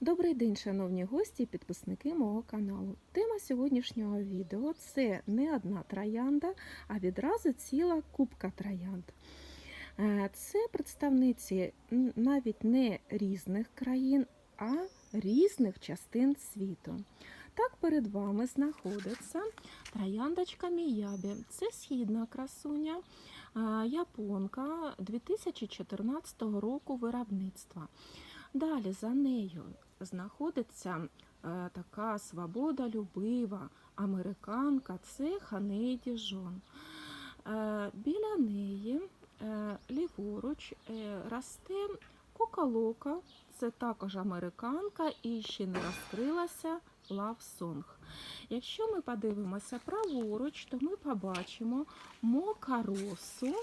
Добрий день, шановні гості і підписники мого каналу. Тема сьогоднішнього відео це не одна троянда, а відразу ціла кубка троянд. Е, Це представниці навіть не різних країн, а різних частин світу. Так перед вами знаходиться трояндочка Міябі. Це східна красуня, е, японка 2014 року виробництва. Далі за нею знаходиться е, така свободолюбива американка, це Ханей Діжон. Е, біля неї е, ліворуч е, росте кокалока, це також американка і ще не розкрилася Love Song. Якщо ми подивимося праворуч, то ми побачимо мокаросу.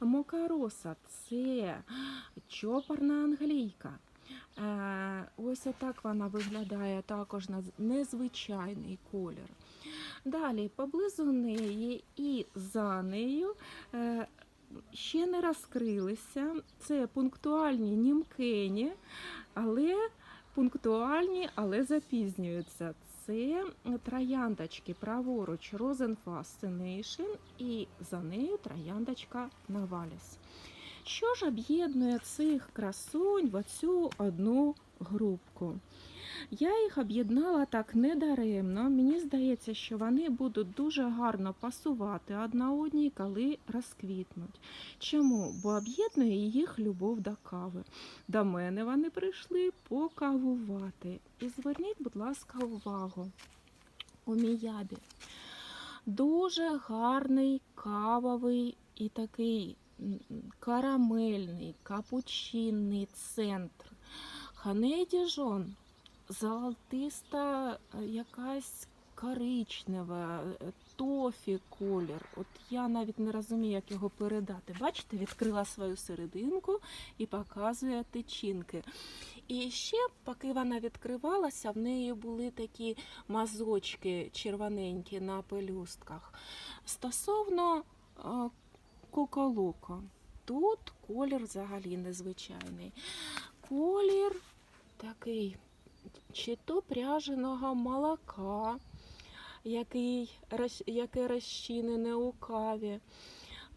Мокароса це чопорна англійка. Е, Ось отак вона виглядає також на незвичайний колір. Далі поблизу неї і за нею е, ще не розкрилися. Це пунктуальні німкені, але пунктуальні, але запізнюються. Це трояндочки праворуч Rosen Fascination і за нею трояндочка Наваліс. Що ж об'єднує цих красунь в оцю одну групку? Я їх об'єднала так недаремно. Мені здається, що вони будуть дуже гарно пасувати одна одній, коли розквітнуть. Чому? Бо об'єднує їх любов до кави. До мене вони прийшли покавувати. І зверніть, будь ласка, увагу. У міябі дуже гарний кавовий і такий карамельний, капучинний центр. Ханей Діжон золотиста е, якась коричнева, е, тофі колір. От я навіть не розумію, як його передати. Бачите, відкрила свою серединку і показує тичинки. І ще, поки вона відкривалася, в неї були такі мазочки червоненькі на пелюстках. Стосовно е, коколоко, тут колір взагалі незвичайний. Колір такий, чи то пряженого молока, який, яке розчинене у каві.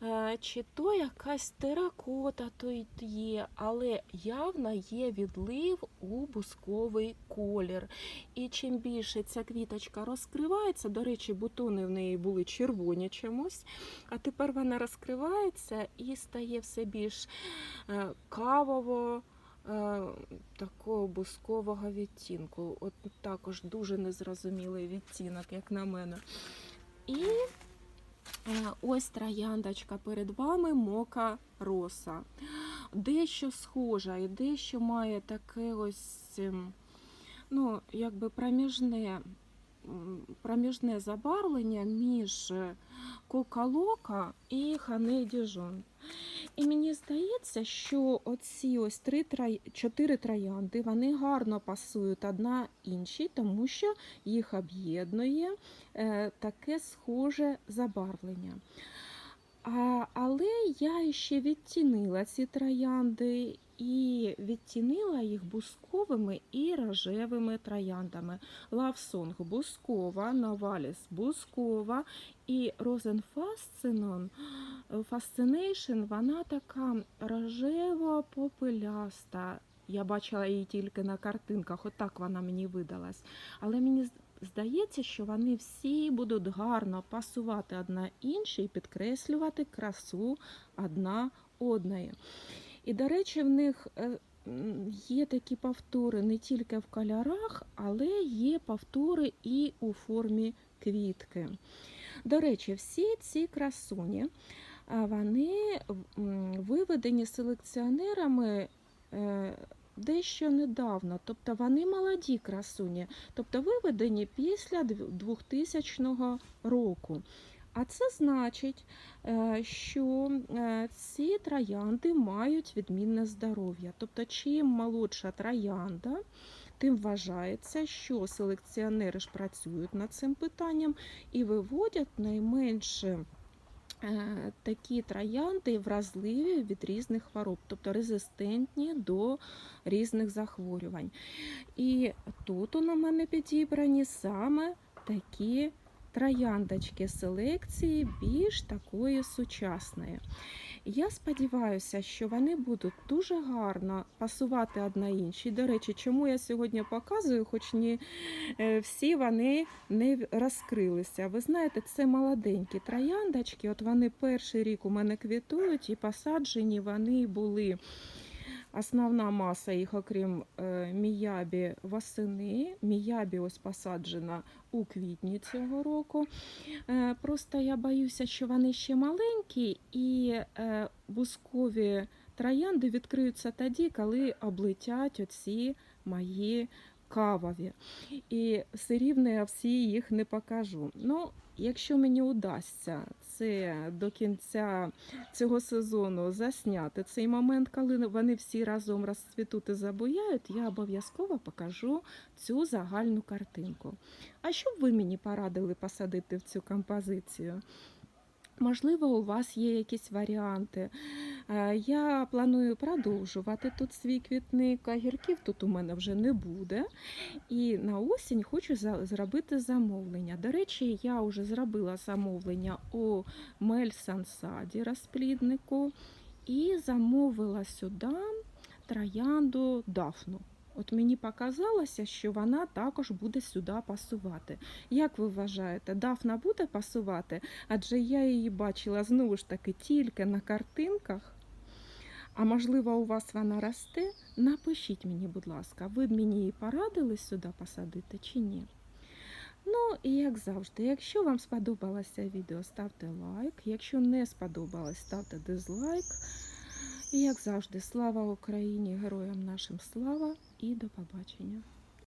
Е, Чи то якась теракота тут є, але явно є відлив у бусковий колір. І чим більше ця квіточка розкривається, до речі, бутони в неї були червоні чомусь, а тепер вона розкривається і стає все більш е, кавово. е, Такого бускового відтінку. От також дуже незрозумілий відтінок, як на мене. І Ось трояндочка перед вами мока роса. Дещо схожа і дещо має таке ось, ем, ну, якби проміжне, проміжне забарвлення між е, кокалока і хане діжон. І мені здається, що оці ось три чотири троянди вони гарно пасують одна іншій, тому що їх об'єднує е, таке схоже забарвлення. А, але я ще відтінила ці троянди і відтінила їх бусковими і рожевими трояндами. Лавсонг бускова, Наваліс бускова і Розенфасцинон Fascination, вона така рожево-попеляста. Я бачила її тільки на картинках, отак вона мені видалась. Але мені здається, що вони всі будуть гарно пасувати одна іншій, підкреслювати красу одна одної. І, до речі, в них е, є такі повтори не тільки в кольорах, але є повтори і у формі квітки. До речі, всі ці красуні вони виведені селекціонерами е, дещо недавно, тобто вони молоді красуні, тобто виведені після 2000 року. А це значить, е, що е, ці троянди мають відмінне здоров'я. Тобто, чим молодша троянда, тим вважається, що селекціонери ж працюють над цим питанням і виводять найменше е, такі троянди вразливі від різних хвороб, тобто резистентні до різних захворювань. І тут у мене підібрані саме такі трояндочки селекції більш такої сучасної. Я сподіваюся, що вони будуть дуже гарно пасувати одна іншій. До речі, чому я сьогодні показую, хоч не е, всі вони не розкрилися. Ви знаєте, це молоденькі трояндочки. От вони перший рік у мене квітують і посаджені вони були. Основна маса їх, окрім е, міябі, восени. Міябі ось посаджена у квітні цього року. Е, Просто я боюся, що вони ще маленькі, і е, бускові троянди відкриються тоді, коли облетять оці мої кавові. І все рівно я всі їх не покажу. Ну, якщо мені удасться це до кінця цього сезону засняти цей момент, коли вони всі разом розцвітуть і забуяють, я обов'язково покажу цю загальну картинку. А що б ви мені порадили посадити в цю композицію? Можливо, у вас є якісь варіанти. Е, Я планую продовжувати тут свій квітник, огірків тут у мене вже не буде. І на осінь хочу зробити замовлення. До речі, я вже зробила замовлення у Мельсансаді розпліднику і замовила сюди троянду дафну. От мені показалося, що вона також буде сюди пасувати. Як ви вважаєте, дафна буде пасувати? Адже я її бачила знову ж таки тільки на картинках. А можливо, у вас вона росте? Напишіть мені, будь ласка, ви б мені її порадили сюди посадити чи ні? Ну і як завжди, якщо вам сподобалося відео, ставте лайк. Якщо не сподобалось, ставте дизлайк. І як завжди, слава Україні, героям нашим слава і до побачення!